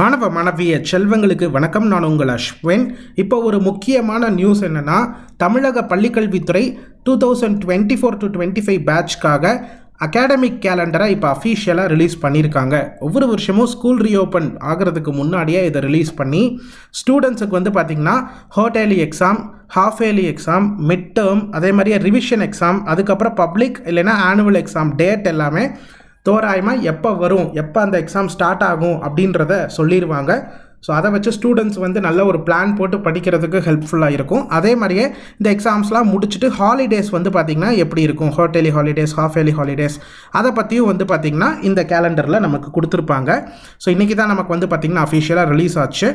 மாணவ மாணவிய செல்வங்களுக்கு வணக்கம். நான் உங்கள் அஸ்வின். இப்போ ஒரு முக்கியமான நியூஸ் என்னென்னா தமிழக பள்ளிக்கல்வித்துறை two thousand twenty four to twenty five பேட்ச்க்காக academic கேலண்டரை இப்போ அஃபீஷியலாக ரிலீஸ் பண்ணியிருக்காங்க. ஒவ்வொரு வருஷமும் ஸ்கூல் ரீஓப்பன் ஆகிறதுக்கு முன்னாடியே இதை ரிலீஸ் பண்ணி ஸ்டூடெண்ட்ஸுக்கு வந்து பார்த்திங்கன்னா quarterly exam half yearly exam mid term அதே மாதிரியே ரிவிஷன் எக்ஸாம் அதுக்கப்புறம் பப்ளிக் இல்லைன்னா ஆனுவல் எக்ஸாம் டேட் எல்லாமே தோராயமாக எப்போ வரும்? எப்போ அந்த எக்ஸாம் ஸ்டார்ட் ஆகும்? அப்படின்றத சொல்லிடுவாங்க ஸோ அதை வச்சு ஸ்டூடெண்ட்ஸ் வந்து நல்ல ஒரு பிளான் போட்டு படிக்கிறதுக்கு ஹெல்ப்ஃபுல்லாக இருக்கும். அதே மாதிரியே இந்த எக்ஸாம்ஸ்லாம் முடிச்சுட்டு ஹாலிடேஸ் வந்து பார்த்திங்கன்னா எப்படி இருக்கும்? Quarterly holidays half yearly holidays அதை பற்றியும் வந்து பார்த்திங்கன்னா இந்த கேலண்டரில் நமக்கு கொடுத்துருப்பாங்க. ஸோ இன்றைக்கி தான் நமக்கு வந்து பார்த்திங்கன்னா அஃபிஷியலாக ரிலீஸ் ஆச்சு.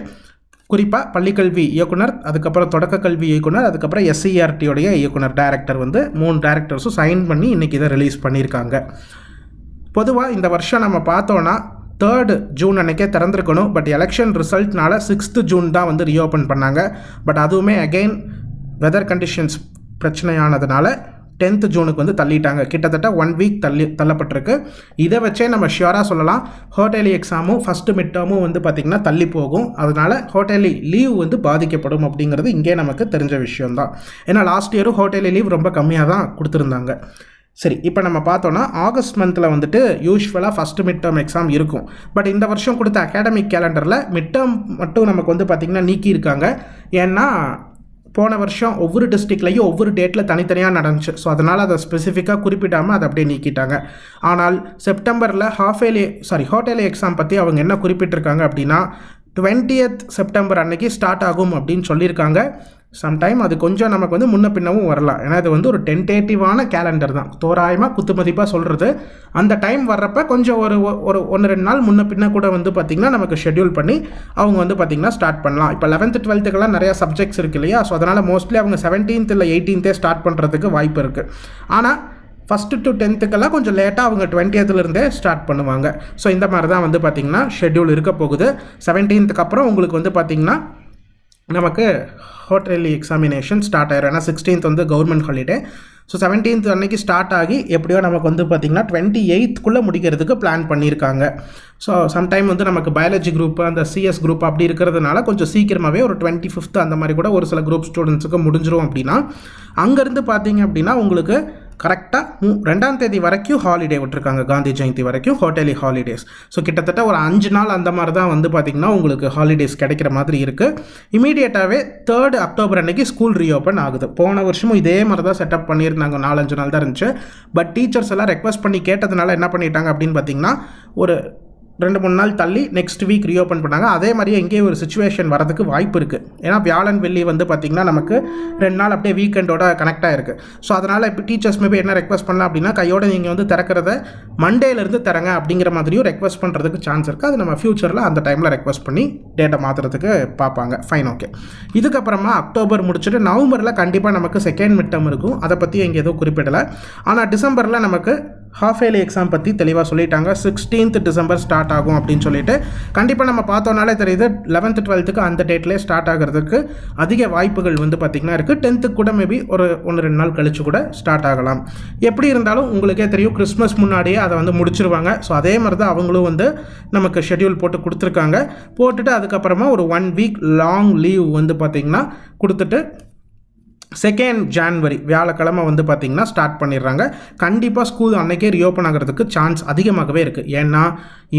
குறிப்பாக பள்ளிக்கல்வி இயக்குனர் அதுக்கப்புறம் தொடக்க கல்வி இயக்குனர் அதுக்கப்புறம் எஸ்சிஆர்டியோடைய இயக்குனர் டேரக்டர் வந்து மூணு டேரக்டர்ஸும் சைன் பண்ணி இன்றைக்கி இதை ரிலீஸ் பண்ணியிருக்காங்க. பொதுவாக இந்த வருஷம் நம்ம பார்த்தோன்னா தேர்டு ஜூன் அன்னைக்கே திறந்திருக்கணும். பட் எலெக்ஷன் ரிசல்ட்னால சிக்ஸ்த்து ஜூன் தான் வந்து ரீஓப்பன் பண்ணாங்க. பட் அதுவுமே அகெயின் வெதர் கண்டிஷன்ஸ் பிரச்சனையானதுனால டென்த்து ஜூனுக்கு வந்து தள்ளிட்டாங்க. கிட்டத்தட்ட ஒன் வீக் தள்ளி தள்ளப்பட்டிருக்கு. இதை வச்சே நம்ம ஷியோராக சொல்லலாம். ஹோட்டலி எக்ஸாமும் ஃபஸ்ட்டு மிட் டேர்மும் வந்து பார்த்திங்கன்னா தள்ளி போகும். அதனால் ஹோட்டலி லீவ் வந்து பாதிக்கப்படும் அப்படிங்கிறது இங்கே நமக்கு தெரிஞ்ச விஷயம்தான். ஏன்னா லாஸ்ட் இயரும் ஹோட்டலி லீவ் ரொம்ப கம்மியாக தான் கொடுத்துருந்தாங்க. சரி இப்போ நம்ம பார்த்தோன்னா ஆகஸ்ட் மந்தில் வந்துட்டு யூஸ்வலாக ஃபஸ்ட்டு மிட் டேர்ம் எக்ஸாம் இருக்கும். பட் இந்த வருஷம் கொடுத்த அகாடமிக் கேலண்டரில் மிட் டேர்ம் மட்டும் நமக்கு வந்து பார்த்திங்கன்னா நீக்கியிருக்காங்க ஏன்னா போன வருஷம் ஒவ்வொரு டிஸ்ட்ரிக்ட்லையும் ஒவ்வொரு டேட்டில் தனித்தனியாக நடந்துச்சு. ஸோ அதனால் அதை ஸ்பெசிஃபிக்காக குறிப்பிடாமல் அதை அப்படியே நீக்கிட்டாங்க. ஆனால் செப்டம்பரில் half yearly sorry quarterly exam பற்றி அவங்க என்ன குறிப்பிட்டிருக்காங்க அப்படின்னா டுவெண்ட்டியத் செப்டம்பர் அன்னைக்கு ஸ்டார்ட் ஆகும் அப்படின்னு சொல்லியிருக்காங்க. சம்டைம் அது கொஞ்சம் நமக்கு வந்து முன்ன பின்னவும் வரலாம். ஏன்னா இது வந்து ஒரு டென்டேட்டிவான கேலண்டர் தான். தோராயமாக குத்துமதிப்பாக சொல்கிறது அந்த டைம் வர்றப்ப கொஞ்சம் ஒரு ஒரு ஒன்று ரெண்டு நாள் முன்ன பின்ன கூட வந்து பார்த்திங்கன்னா நமக்கு ஷெட்யூல் பண்ணி அவங்க வந்து பார்த்திங்கன்னா ஸ்டார்ட் பண்ணலாம். இப்போ லெவன்த்து டுவெல்த்துக்கெல்லாம் நிறையா சப்ஜெக்ட்ஸ் இருக்கு இல்லையா? ஸோ அதனால் மோஸ்ட்லி அவங்க செவன்டீன்த் இல்லை எயிட்டீன்த்தே ஸ்டார்ட் பண்ணுறதுக்கு வாய்ப்பு இருக்குது ஆனால் ஃபஸ்ட்டு டு டென்த்துக்கெல்லாம் கொஞ்சம் லேட்டாக அவங்க டுவெண்ட்டியத்துலேருந்தே ஸ்டார்ட் பண்ணுவாங்க. ஸோ இந்த மாதிரி தான் வந்து பார்த்திங்கன்னா ஷெட்யூல் இருக்க போகுது. செவன்டீன்த்துக்கு அப்புறம் உங்களுக்கு வந்து பார்த்திங்கன்னா நமக்கு ஹோட்டலி எக்ஸாமினேஷன் ஸ்டார்ட் ஆயிரும். ஏன்னா சிக்ஸ்டீன்த் வந்து கவர்மெண்ட் ஹாலிடே ஸோ செவன்டீன்த் அன்னைக்கு ஸ்டார்ட் ஆகி எப்படியோ நமக்கு வந்து பார்த்திங்கன்னா டுவெண்ட்டி எயித்துக்குள்ளே முடிக்கிறதுக்கு பிளான் பண்ணியிருக்காங்க. ஸோ சம்டைம் வந்து நமக்கு பயாலஜி குரூப் அந்த சிஎஸ் குரூப் அப்படி இருக்கிறதுனால கொஞ்சம் சீக்கிரமாகவே ஒரு டுவெண்ட்டி ஃபிஃப்த் அந்த மாதிரி கூட ஒரு சில குரூப் ஸ்டூடெண்ட்ஸுக்கு முடிஞ்சிரும் அப்படின்னா அங்கேருந்து பார்த்தீங்க அப்படின்னா உங்களுக்கு கரெக்டாக ரெண்டாம் தேதி வரைக்கும் ஹாலிடே விட்டுருக்காங்க காந்தி ஜெயந்தி வரைக்கும் ஹோட்டலி ஹாலிடேஸ் ஸோ கிட்டத்தட்ட ஒரு அஞ்சு நாள் அந்த மாதிரி தான் வந்து பார்த்திங்கன்னா உங்களுக்கு ஹாலிடேஸ் கிடைக்கிற மாதிரி இருக்குது இமீடியட்டாகவே தேர்ட் அக்டோபர் அன்னைக்கு ஸ்கூல் ரீஓப்பன் ஆகுது. போன வருஷமும் இதே மாதிரி தான் செட்டப் பண்ணியிருந்தாங்க. நாலஞ்சு நாள் தான் இருந்துச்சு. பட் டீச்சர்ஸ் எல்லாம் ரெக்வஸ்ட் பண்ணி கேட்டதுனால என்ன பண்ணிட்டாங்க அப்படின்னு பார்த்தீங்கன்னா ஒரு ரெண்டு மூணு நாள் தள்ளி நெக்ஸ்ட் வீக் ரீஓப்பன் பண்ணாங்க. அதே மாதிரியே எங்கேயே ஒரு சுச்சுவேஷன் வரதுக்கு வாய்ப்பு இருக்குது ஏன்னா வியாழன் வெள்ளி வந்து பார்த்திங்கன்னா நமக்கு ரெண்டு நாள் அப்படியே வீக்கெண்டோட கனெக்ட் ஆகிருக்கு ஸோ அதனால் இப்போ டீச்சர்ஸ் மேபி என்ன ரெக்வஸ்ட் பண்ணலாம் அப்படின்னா கையோட நீங்கள் வந்து திறக்கிறத மண்டேலேருந்து தரங்க அப்படிங்கிற மாதிரியும் ரெக்வஸ்ட் பண்ணுறதுக்கு சான்ஸ் இருக்குது அது நம்ம ஃப்யூச்சரில் அந்த டைமில் ரெக்வஸ்ட் பண்ணி டேட்டை மாற்றுறதுக்கு பார்ப்பாங்க. ஃபைன் ஓகே இதுக்கப்புறமா அக்டோபர் முடிச்சுட்டு நவம்பரில் கண்டிப்பாக நமக்கு செகண்ட் மிட் டேர்ம் இருக்கும். அதை பற்றி எங்கே எதுவும் குறிப்பிடலை. ஆனால் டிசம்பரில் நமக்கு ஹாஃப் இயர்லி எக்ஸாம் பற்றி தெளிவாக சொல்லிட்டாங்க. சிக்ஸ்டீன்த் டிசம்பர் ஸ்டார்ட் ஆகும் அப்படின்னு சொல்லிட்டு. கண்டிப்பாக நம்ம பார்த்தோன்னாலே தெரியுது லெவன்த்து டுவெல்த்துக்கு அந்த டேட்லேயே ஸ்டார்ட் ஆகிறதுக்கு அதிக வாய்ப்புகள் வந்து பார்த்திங்கன்னா இருக்குது டென்த்துக்கு கூட மேபி ஒரு ஒன்று ரெண்டு நாள் கழிச்சு கூட ஸ்டார்ட் ஆகலாம். எப்படி இருந்தாலும் உங்களுக்கே தெரியும் கிறிஸ்மஸ் முன்னாடியே அதை வந்து முடிச்சிருவாங்க. ஸோ அதே மாதிரி தான் அவங்களும் வந்து நமக்கு ஷெட்யூல் போட்டு கொடுத்துருக்காங்க. போட்டுட்டு அதுக்கப்புறமா ஒரு ஒன் வீக் லாங் லீவ் வந்து பார்த்திங்கன்னா கொடுத்துட்டு செகண்ட் ஜான்வரி வியாழக்கிழமை வந்து பார்த்திங்கன்னா ஸ்டார்ட் பண்ணிடுறாங்க. கண்டிப்பாக ஸ்கூல் அன்னைக்கே ரீஓப்பன் ஆகிறதுக்கு சான்ஸ் அதிகமாகவே இருக்குது ஏன்னா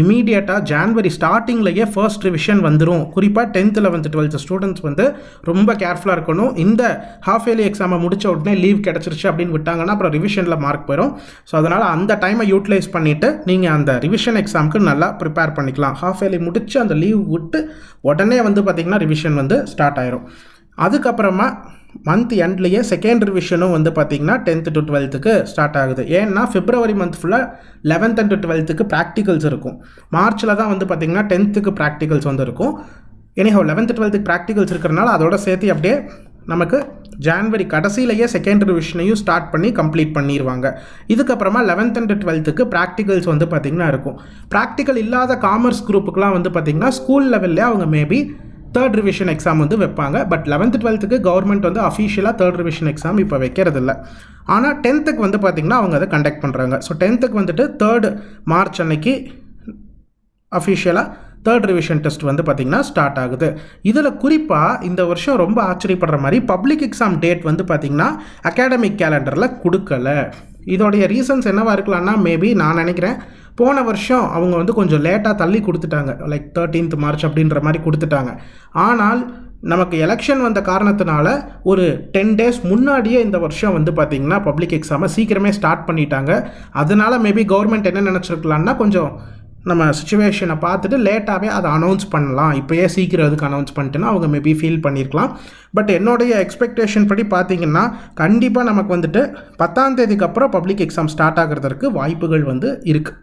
இமீடியட்டாக ஜான்வரி ஸ்டார்டிங்லேயே ஃபர்ஸ்ட் ரிவிஷன் வந்துடும் குறிப்பாக டென்த் லெவன்த் டுவெல்த்து ஸ்டூடெண்ட்ஸ் வந்து ரொம்ப கேர்ஃபுல்லாக இருக்கணும். இந்த ஹாஃப் இயர்லி எக்ஸாமை முடிச்ச உடனே லீவ் கிடச்சிருச்சு அப்படின்னு விட்டாங்கன்னா அப்புறம் ரிவிஷனில் மார்க் போயிடும் ஸோ அதனால் அந்த டைமை யூட்டிலைஸ் பண்ணிவிட்டு நீங்கள் அந்த ரிவிஷன் எக்ஸாமுக்கு நல்லா ப்ரிப்பேர் பண்ணிக்கலாம். ஹாஃப் இயர்லி முடித்து அந்த லீவ் விட்டு உடனே வந்து பார்த்திங்கன்னா ரிவிஷன் வந்து ஸ்டார்ட் ஆயிரும். அதுக்கப்புறமா மந்த் எண்ட்லேயே செகண்ட் ரிவிஷனும் வந்து பார்த்திங்கன்னா டென்த்து டு டுவெல்த்துக்கு ஸ்டார்ட் ஆகுது. ஏன்னா பிப்ரவரி மந்த் ஃபுல்லாக லெவன்த் அண்ட் டுவெல்த்துக்கு ப்ராக்டிகல்ஸ் இருக்கும். மார்ச்சில் தான் வந்து பார்த்திங்கன்னா டென்த்துக்கு ப்ராக்டிகல்ஸ் வந்து இருக்கும். எனிஹோ லெவன்த்து டுவெல்த்துக்கு ப்ராக்டிகல்ஸ் இருக்கிறனால அதோட சேர்த்து அப்படியே நமக்கு ஜான்வரி கடைசியிலேயே செகண்ட் ரிவிஷனையும் ஸ்டார்ட் பண்ணி கம்ப்ளீட் பண்ணிடுவாங்க இதுக்கப்புறமா லெவன்த் அண்ட் டுவெல்த்துக்கு ப்ராக்டிகல்ஸ் வந்து பார்த்திங்கன்னா இருக்கும். ப்ராக்டிக்கல் இல்லாத காமர்ஸ் குரூப்புக்கெலாம் வந்து பார்த்திங்கன்னா ஸ்கூல் லெவல்லே அவங்க மேபி தேர்ட் ரிவிஷன் எக்ஸாம் வந்து வைப்பாங்க. பட் லெவன்த் டுவெல்த்துக்கு கவர்மெண்ட் வந்து அஃபிஷியலாக தேர்ட் ரிவிஷன் எக்ஸாம் இப்போ வைக்கிறதில்ல. ஆனால் டென்த்துக்கு வந்து பார்த்திங்கன்னா அவங்க அதை கண்டக்ட் பண்ணுறாங்க ஸோ டென்த்துக்கு வந்துட்டு தேர்டு மார்ச் அன்னைக்கு அஃபிஷியலாக தேர்ட் ரிவிஷன் டெஸ்ட் வந்து பார்த்திங்கன்னா ஸ்டார்ட் ஆகுது. இதில் குறிப்பாக இந்த வருஷம் ரொம்ப ஆச்சரியப்படுற மாதிரி பப்ளிக் எக்ஸாம் டேட் வந்து பார்த்திங்கன்னா அகாடமிக் கேலண்டரில் கொடுக்கல. இதோடைய ரீசன்ஸ் என்னவா இருக்கலாம்னா மேபி நான் நினைக்கிறேன் போன வருஷம் அவங்க வந்து கொஞ்சம் லேட்டாக தள்ளி கொடுத்துட்டாங்க. லைக் தேர்ட்டீன்த் மார்ச் அப்படின்ற மாதிரி கொடுத்துட்டாங்க. ஆனால் நமக்கு எலெக்ஷன் வந்த காரணத்தினால ஒரு டென் டேஸ் முன்னாடியே இந்த வருஷம் வந்து பார்த்திங்கன்னா பப்ளிக் எக்ஸாமை சீக்கிரமே ஸ்டார்ட் பண்ணிட்டாங்க. அதனால மேபி கவர்மெண்ட் என்ன நினச்சிருக்கலான்னா கொஞ்சம் நம்ம சுச்சுவேஷனை பார்த்துட்டு லேட்டாகவே அதை அனௌன்ஸ் பண்ணலாம். இப்போயே சீக்கிரம் அதுக்கு அனௌன்ஸ் பண்ணிட்டுன்னா அவங்க மேபி ஃபீல் பண்ணியிருக்கலாம் பட் என்னுடைய எக்ஸ்பெக்டேஷன் படி பார்த்திங்கன்னா கண்டிப்பாக நமக்கு வந்துட்டு பத்தாம் தேதிக்கு அப்புறம் பப்ளிக் எக்ஸாம் ஸ்டார்ட் ஆகிறதுக்கு வாய்ப்புகள் வந்து இருக்குது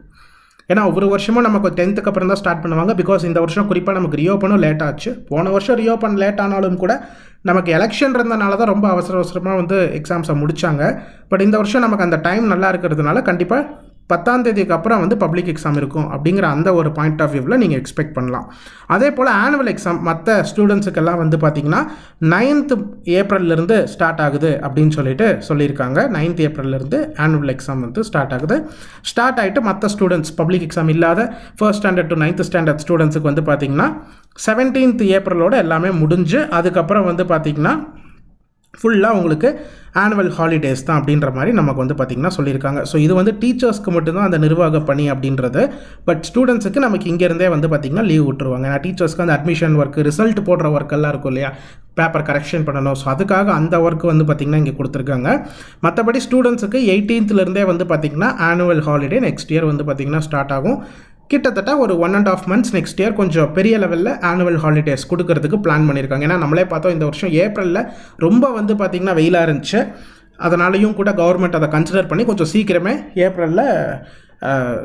ஏன்னா ஒவ்வொரு வருஷமும் நமக்கு டென்த்துக்கு அப்புறம் தான் ஸ்டார்ட் பண்ணுவாங்க. பிகாஸ் இந்த வருஷம் குறிப்பாக நமக்கு ரியோப்பனும் லேட் ஆச்சு. போன வருஷம் ரியோப்பன் லேட் ஆனாலும் கூட நமக்கு எலெக்ஷன் இருந்தனால தான் ரொம்ப அவசர அவசரமாக வந்து எக்ஸாம்ஸை முடித்தாங்க பட் இந்த வருஷம் நமக்கு அந்த டைம் நல்லா இருக்கிறதுனால கண்டிப்பாக பத்தாம் தேதிக்கு அப்புறம் வந்து பப்ளிக் எக்ஸாம் இருக்கும் அப்படிங்கிற அந்த ஒரு பாயிண்ட் ஆஃப் வியூவில் நீங்கள் எக்ஸ்பெக்ட் பண்ணலாம். அதே போல் ஆனுவல் எக்ஸாம் மற்ற ஸ்டூடெண்ட்ஸுக்கெல்லாம் வந்து பார்த்திங்கன்னா நைன்த் ஏப்ரல்லேருந்து ஸ்டார்ட் ஆகுது அப்படின்னு சொல்லிட்டு சொல்லியிருக்காங்க. நைன்த் ஏப்ரல்லேருந்து ஆனுவல் எக்ஸாம் வந்து ஸ்டார்ட் ஆகுது. ஸ்டார்ட் ஆகிட்டு மற்ற ஸ்டூடெண்ட்ஸ் பப்ளிக் எக்ஸாம் இல்லாத first standard to ninth standard ஸ்டூடெண்ட்ஸுக்கு வந்து பார்த்திங்கன்னா செவன்டீன்த் ஏப்ரலோட எல்லாமே முடிஞ்சு அதுக்கப்புறம் வந்து பார்த்திங்கன்னா ஃபுல்லாக உங்களுக்கு ஆனுவல் ஹாலிடேஸ் தான் அப்படின்ற மாதிரி நமக்கு வந்து பார்த்திங்கன்னா சொல்லியிருக்காங்க. ஸோ இது வந்து டீச்சர்ஸ்க்கு மட்டும்தான் அந்த நிர்வாக பணி அப்படின்றது. பட் ஸ்டூடெண்ட்ஸுக்கு நமக்கு இங்கேருந்தே வந்து பார்த்திங்கன்னா லீவ் விட்டுருவாங்க. ஏன்னா டீச்சர்ஸ்க்கு அந்த அட்மிஷன் ஒர்க் ரிசல்ட் போடுற ஒர்க் எல்லாம் இருக்கும் இல்லையா? பேப்பர் கரெக்ஷன் பண்ணணும். ஸோ அதுக்காக அந்த ஒர்க் வந்து பார்த்திங்கன்னா இங்கே கொடுத்துருக்காங்க. மற்றபடி ஸ்டூடெண்ட்ஸுக்கு எயிட்டீன்த்லேருந்தே வந்து பார்த்திங்கன்னா ஆனுவல் ஹாலிடே நெக்ஸ்ட் இயர் வந்து பார்த்திங்கன்னா ஸ்டார்ட் ஆகும். கிட்டத்தட்ட ஒரு one and half months next year கொஞ்சம் பெரிய லெவலில் ஆனுவல் ஹாலிடேஸ் கொடுக்கறதுக்கு பிளான் பண்ணியிருக்காங்க. ஏன்னா நம்மளே பார்த்தோம் இந்த வருஷம் ஏப்ரலில் ரொம்ப வந்து பார்த்திங்கன்னா வெயிலாக இருந்துச்சு. அதனாலையும் கூட கவர்மெண்ட் அதை கன்சிடர் பண்ணி கொஞ்சம் சீக்கிரமே ஏப்ரலில்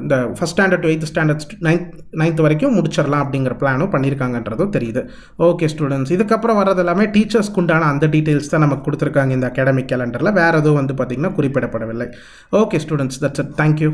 இந்த first standard to eighth standard ninth ninth வரைக்கும் முடிச்சிடலாம் அப்படிங்கிற பிளானும் பண்ணியிருக்காங்கன்றதும் தெரியுது. ஓகே ஸ்டூடெண்ட்ஸ் இதுக்கப்புறம் வரது எல்லாமே டீச்சர்ஸ்க்கு உண்டான அந்த டீட்டெயில்ஸ் தான் நமக்கு கொடுத்துருக்காங்க இந்த அகாடமிக் கேலண்டரில் வேறு எதுவும் வந்து பார்த்திங்கன்னா குறிப்பிடப்படவில்லை. Okay students that's it thank you